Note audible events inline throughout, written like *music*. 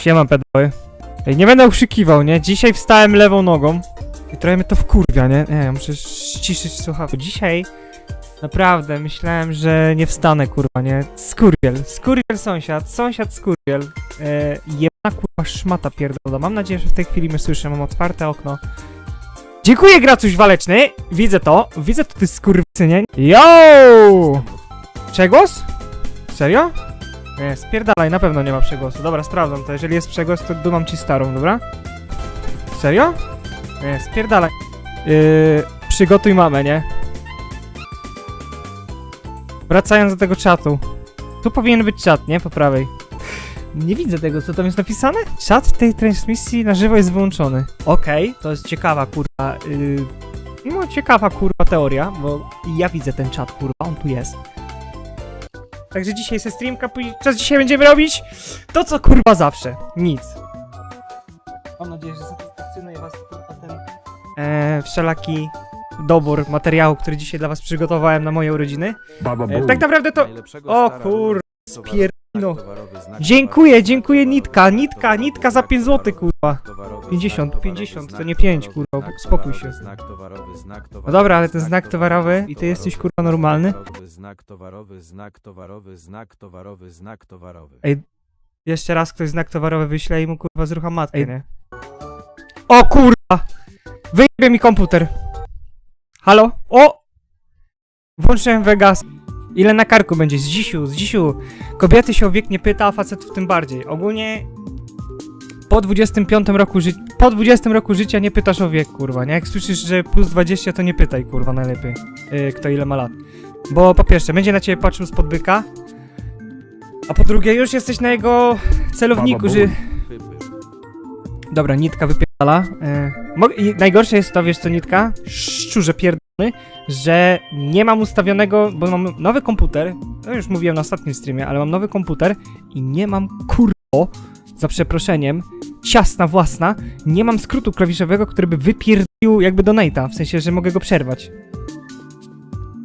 Siema pedoły. Ej, nie będę ukrzykiwał, nie? Dzisiaj wstałem lewą nogą i trochę mnie to wkurwia, nie? Nie, ja muszę ściszyć słuchawki. Dzisiaj naprawdę myślałem, że nie wstanę, kurwa, nie? Skurwiel, skurwiel sąsiad, sąsiad skurwiel. E, jedna kurwa szmata pierdolona. Mam nadzieję, że w tej chwili mnie słyszę, mam otwarte okno. Dziękuję, Gracuś Waleczny! Widzę to, widzę to, ty skurwysynie. Yo! Przegłos? Serio? Nie, spierdalaj, na pewno nie ma przegłosu. Dobra, sprawdzam to. Jeżeli jest przegłos, to dumam ci starą, dobra? Serio? Nie, spierdalaj. Yy, przygotuj mamę, nie? Wracając do tego czatu. Tu powinien być czat, nie? Po prawej. Nie widzę tego, co tam jest napisane? Czat w tej transmisji na żywo jest wyłączony. Okej, to jest ciekawa, kurwa. Yy, no, ciekawa, kurwa, teoria, bo ja widzę ten czat, kurwa, on tu jest. Także dzisiaj jest streamka, później... Co dzisiaj będziemy robić? To co kurwa zawsze. Nic. Mam nadzieję, że satysfakcjonuje was kurwa ten e, wszelaki dobór materiału, który dzisiaj dla was przygotowałem na moje urodziny. Baba E, tak naprawdę to... O kur... spier- no. Dziękuję, Dziękuję, dziękuję Nitka, Nitka, Nitka za 5 zł kurwa. 50, 50, to nie 5 kurwa, spokój się. No dobra, ale ten znak towarowy i ty jesteś kurwa normalny? Znak towarowy, znak towarowy, znak towarowy, znak towarowy. Ej, Jeszcze raz ktoś znak towarowy wyśle i mu kurwa zrucha matkę, nie? O kurwa! Wyjebie mi komputer. Halo? O! Włączyłem Vegas. Ile na karku będzie? Z dzisiu, z dzisiu. Kobiety się o wiek nie pyta, a facetów tym bardziej. Ogólnie po 25 roku życia, po 20 roku życia nie pytasz o wiek, kurwa, nie? Jak słyszysz, że plus 20, to nie pytaj, kurwa, najlepiej. Yy, kto ile ma lat. Bo po pierwsze, będzie na ciebie patrzył spod byka, a po drugie, już jesteś na jego celowniku, że... Dobra, nitka wypierdala. I najgorsze jest to, wiesz co, nitka? Szczurze pierdolony, że nie mam ustawionego, bo mam nowy komputer, no już mówiłem na ostatnim streamie, ale mam nowy komputer i nie mam kurwo, za przeproszeniem, ciasna własna, nie mam skrótu klawiszowego, który by wypierdził jakby donate'a, w sensie, że mogę go przerwać.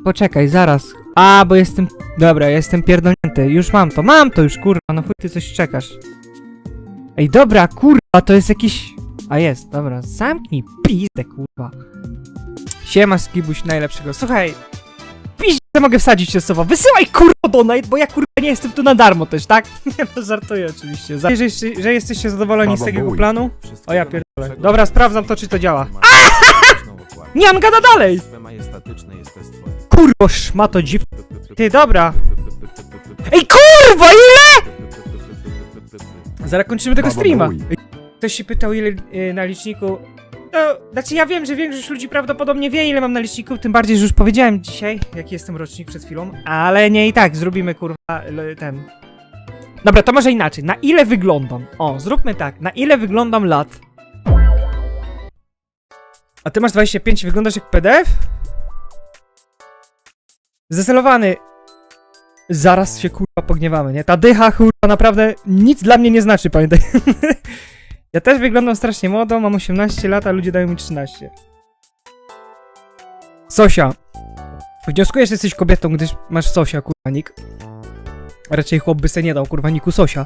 Poczekaj, zaraz. A, bo jestem... Dobra, jestem pierdolnięty. Już mam to, mam to już, kurwa, no chuj ty coś czekasz. Ej, dobra, kurwa, to jest jakiś... A jest, dobra, zamknij pizdę, kurwa. Siema, Skibuś najlepszego. Słuchaj, pizdę mogę wsadzić się słowo. Wysyłaj, kurwa, donate, bo ja, kurwa, nie jestem tu na darmo też, tak? *laughs* Nie, no, żartuję oczywiście. Za... Że, jeszcze- że jesteście zadowoleni z takiego bój. planu? O, ja pierdolę. Dobra, sprawdzam to, czy to działa. *laughs* A! Nie, on gada dalej! Kurwo, szmato dziw... Ty, dobra. Ej, kurwa, ile? Zaraz kończymy tego streama. Ktoś się pytał, ile y, na liczniku. No, znaczy ja wiem, że większość ludzi prawdopodobnie wie, ile mam na liczniku, tym bardziej, że już powiedziałem dzisiaj, jaki jestem rocznik przed chwilą, ale nie i tak, zrobimy kurwa ten. Dobra, to może inaczej. Na ile wyglądam? O, zróbmy tak. Na ile wyglądam lat? A ty masz 25 i wyglądasz jak PDF? Zdecelowany. Zaraz się kurwa pogniewamy, nie? Ta dycha kurwa naprawdę nic dla mnie nie znaczy, pamiętaj. *laughs* ja też wyglądam strasznie młodo, mam 18 lat, a ludzie dają mi 13. Sosia. Wnioskuję, że jesteś kobietą, gdyż masz Sosia, kurwa, nick. Raczej chłop by se nie dał, kurwa, niku Sosia.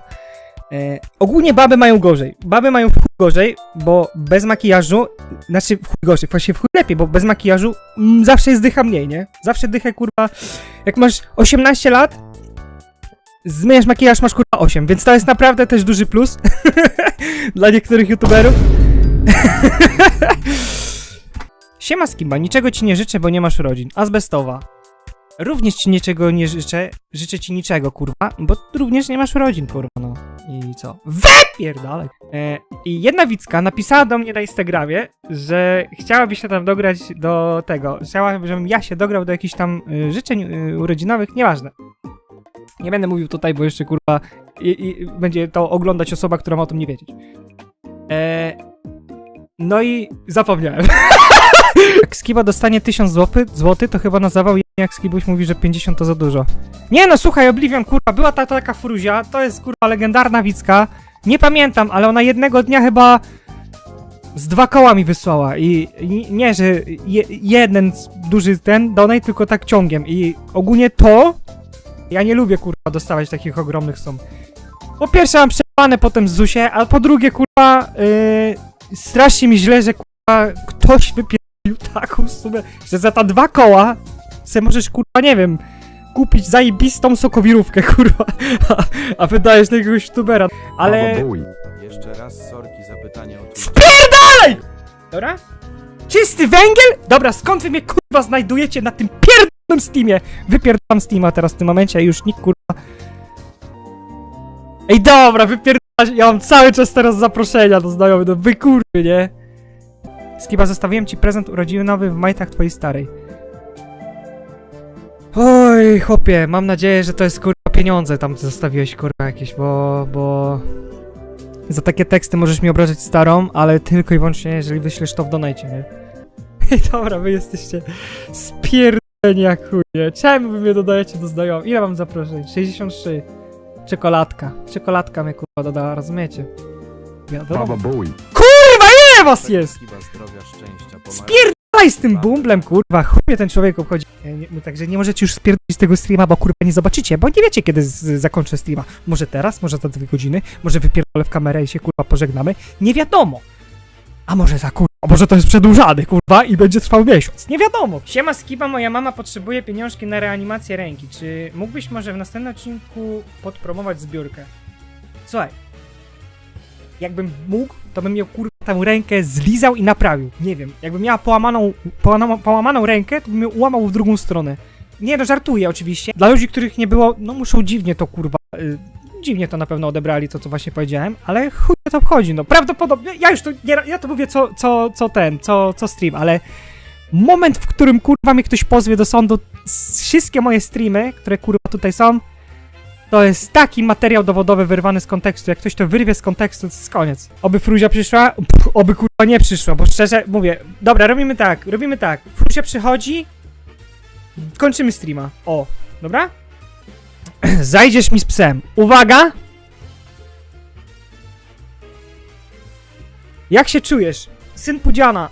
E, ogólnie baby mają gorzej. Baby mają w chuj gorzej, bo bez makijażu, znaczy w chuj gorzej, właśnie w chuj lepiej, bo bez makijażu mm, zawsze jest dycha mniej, nie? Zawsze dychę, kurwa, jak masz 18 lat, zmieniasz makijaż, masz kurwa 8, więc to jest naprawdę też duży plus *laughs* dla niektórych youtuberów. *laughs* Siema Skimba, niczego ci nie życzę, bo nie masz urodzin. Azbestowa. Również ci niczego nie życzę, życzę ci niczego, kurwa, bo również nie masz urodzin, kurwa, no. I co? Wypierdalaj! E, I jedna widzka napisała do mnie na Instagramie, że chciałaby się tam dograć do tego, chciała, żebym ja się dograł do jakichś tam y, życzeń y, urodzinowych, nieważne. Nie będę mówił tutaj, bo jeszcze, kurwa, i, i, będzie to oglądać osoba, która ma o tym nie wiedzieć. E, no i zapomniałem. *laughs* Jak Skiba dostanie 1000 zł, złoty, to chyba na zawał jak Skibuś mówi, że 50 to za dużo. Nie no, słuchaj, Oblivion, kurwa, była ta taka fruzia, to jest, kurwa, legendarna widzka. Nie pamiętam, ale ona jednego dnia chyba z dwa koła mi wysłała i, i nie, że je, jeden duży ten donate, tylko tak ciągiem i ogólnie to ja nie lubię, kurwa, dostawać takich ogromnych sum. Po pierwsze mam pojebane potem z Zusie, a po drugie, kurwa, yy, strasznie mi źle, że kurwa ktoś wypierdolił taką sumę, że za ta dwa koła se możesz, kurwa, nie wiem, kupić zajebistą sokowirówkę, *laughs* kurwa, a, a wydajesz na jakiegoś youtubera, ale... Jeszcze raz sorki za pytanie o. Spierdalaj! Dobra? Czysty węgiel? Dobra, skąd wy mnie kurwa znajdujecie na tym pierdolnym Steamie? Wypierdalam Steama teraz w tym momencie, już nikt kurwa... Ej dobra, wypierdalać, ja mam cały czas teraz zaproszenia do znajomych, no wy nie? Skiba, zostawiłem ci prezent urodzinowy w majtach twojej starej. Oj, chłopie, mam nadzieję, że to jest kurwa pieniądze tam zostawiłeś kurwa jakieś, bo... bo... Za takie teksty możesz mi obrażać starą, ale tylko i wyłącznie, jeżeli wyślesz to w donajcie, nie? *laughs* Ej, dobra, wy jesteście spierdoleni jak chuje. Czemu wy mnie dodajecie do znajomych? Ile mam zaproszeń? 63. Czekoladka. Czekoladka mnie kurwa dodała, rozumiecie? Wiadomo. Kurwa, ile was jest? Skiba zdrowia, szczęścia, pomarańczy. Spierdalaj z tym bumblem, kurwa, chuj mnie ten człowiek obchodzi. E, nie, no, także nie możecie już spierdolić z tego streama, bo kurwa nie zobaczycie, bo nie wiecie kiedy z, zakończę streama. Może teraz, może za dwie godziny, może wypierdolę w kamerę i się kurwa pożegnamy. Nie wiadomo. A może za kurwa, a może to jest przedłużany, kurwa, i będzie trwał miesiąc. Nie wiadomo. Siema Skiba, moja mama potrzebuje pieniążki na reanimację ręki. Czy mógłbyś może w następnym odcinku podpromować zbiórkę? Słuchaj, jakbym mógł, to bym miał kurwa tę rękę zlizał i naprawił. Nie wiem, jakbym miała połamaną, połamaną, połamaną rękę, to bym ją ułamał w drugą stronę. Nie no, żartuję oczywiście. Dla ludzi, których nie było, no muszą dziwnie to kurwa, y, dziwnie to na pewno odebrali, to co właśnie powiedziałem, ale chuj to obchodzi, no prawdopodobnie, ja już to, nie, ja to mówię co, co, co ten, co, co stream, ale moment, w którym kurwa mnie ktoś pozwie do sądu, wszystkie moje streamy, które kurwa tutaj są, to jest taki materiał dowodowy wyrwany z kontekstu. Jak ktoś to wyrwie z kontekstu, to jest koniec. Oby Fruzia przyszła, Pff, oby kurwa nie przyszła, bo szczerze mówię, dobra, robimy tak, robimy tak. Fruzia przychodzi, kończymy streama. O, dobra? *clears throat* Zajdziesz mi z psem. Uwaga! Jak się czujesz? Syn Pudziana.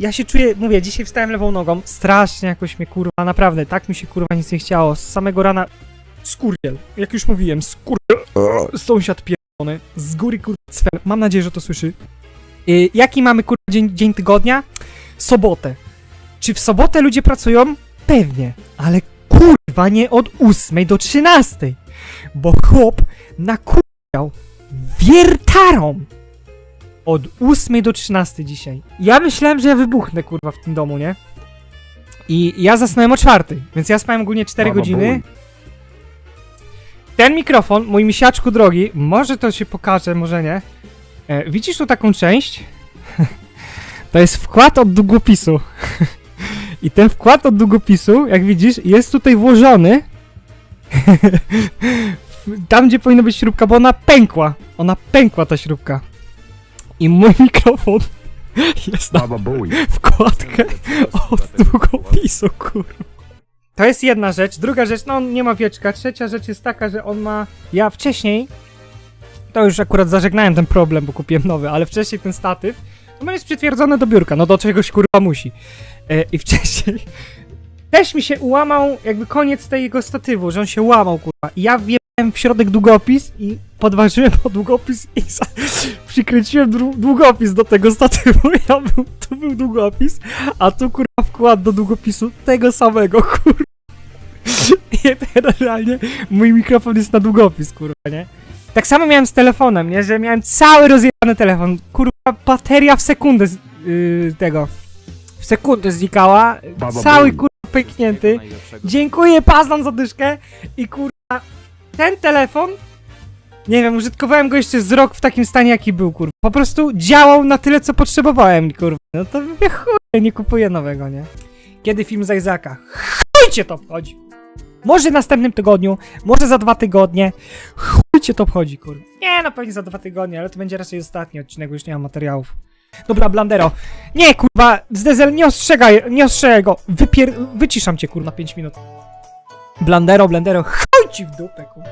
Ja się czuję, mówię, dzisiaj wstałem lewą nogą, strasznie jakoś mnie kurwa, naprawdę, tak mi się kurwa nic nie chciało. Z samego rana Skurwiel. Jak już mówiłem, skurwiel. Sąsiad pierdolony. Z góry kurwa cwer. Mam nadzieję, że to słyszy. Y, jaki mamy kurwa dzień, dzień tygodnia? Sobotę. Czy w sobotę ludzie pracują? Pewnie. Ale kurwa nie od 8 do 13. Bo chłop nakurwiał wiertarą. Od 8 do 13 dzisiaj. Ja myślałem, że ja wybuchnę kurwa w tym domu, nie? I ja zasnąłem o czwartej, więc ja spałem ogólnie 4 godziny. Ten mikrofon, mój misiaczku drogi, może to się pokaże, może nie. E, widzisz tu taką część? *laughs* to jest wkład od długopisu. *laughs* I ten wkład od długopisu, jak widzisz, jest tutaj włożony. *laughs* Tam, gdzie powinna być śrubka, bo ona pękła. Ona pękła, ta śrubka. I mój mikrofon *laughs* jest na wkładkę od długopisu, kurwa. To jest jedna rzecz. Druga rzecz, no on nie ma wieczka. Trzecia rzecz jest taka, że on ma. Ja wcześniej. To już akurat zażegnałem ten problem, bo kupiłem nowy, ale wcześniej ten statyw. On jest przytwierdzony do biurka, no do czegoś kurwa musi. E, I wcześniej. *laughs* Też mi się ułamał jakby koniec tego statywu, że on się łamał, kurwa. I ja wjechałem w środek długopis i podważyłem o długopis i za... *laughs* przykręciłem długopis do tego statywu. *laughs* Ja był, tu był długopis, a tu kurwa wkład do długopisu tego samego, kurwa. I generalnie mój mikrofon jest na długopis, kurwa, nie? Tak samo miałem z telefonem, nie? Że miałem cały rozjebany telefon. Kurwa, bateria w sekundę z, yy, tego. W sekundę znikała. Baba Cały kurwa pęknięty. Dziękuję Pazdan za dyszkę i kurwa, ten telefon, nie wiem, użytkowałem go jeszcze z rok w takim stanie jaki był, kurwa. Po prostu działał na tyle, co potrzebowałem, kurwa. No to mówię, chuj, nie kupuję nowego, nie? Kiedy film z Isaaca? Chuj cię to obchodzi. Może w następnym tygodniu, może za dwa tygodnie. Cię to obchodzi, kurwa. Nie, no pewnie za dwa tygodnie, ale to będzie raczej ostatni odcinek, bo już nie mam materiałów. Dobra, Blandero. Nie, kurwa, Zdezel, nie ostrzegaj, nie ostrzegaj go. Wypier... Wyciszam cię, kurwa, 5 minut. Blandero, Blandero, chuj ci w dupę, kurwa.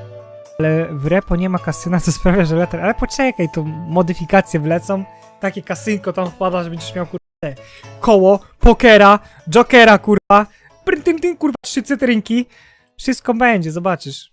Ale w repo nie ma kasyna, co sprawia, że letter... Ale poczekaj, tu modyfikacje wlecą. Takie kasynko tam wpada, że będziesz miał, kurwa, koło, pokera, jokera, kurwa. Pryn, tyn, tyn, kurwa, trzy cytrynki. Wszystko będzie, zobaczysz.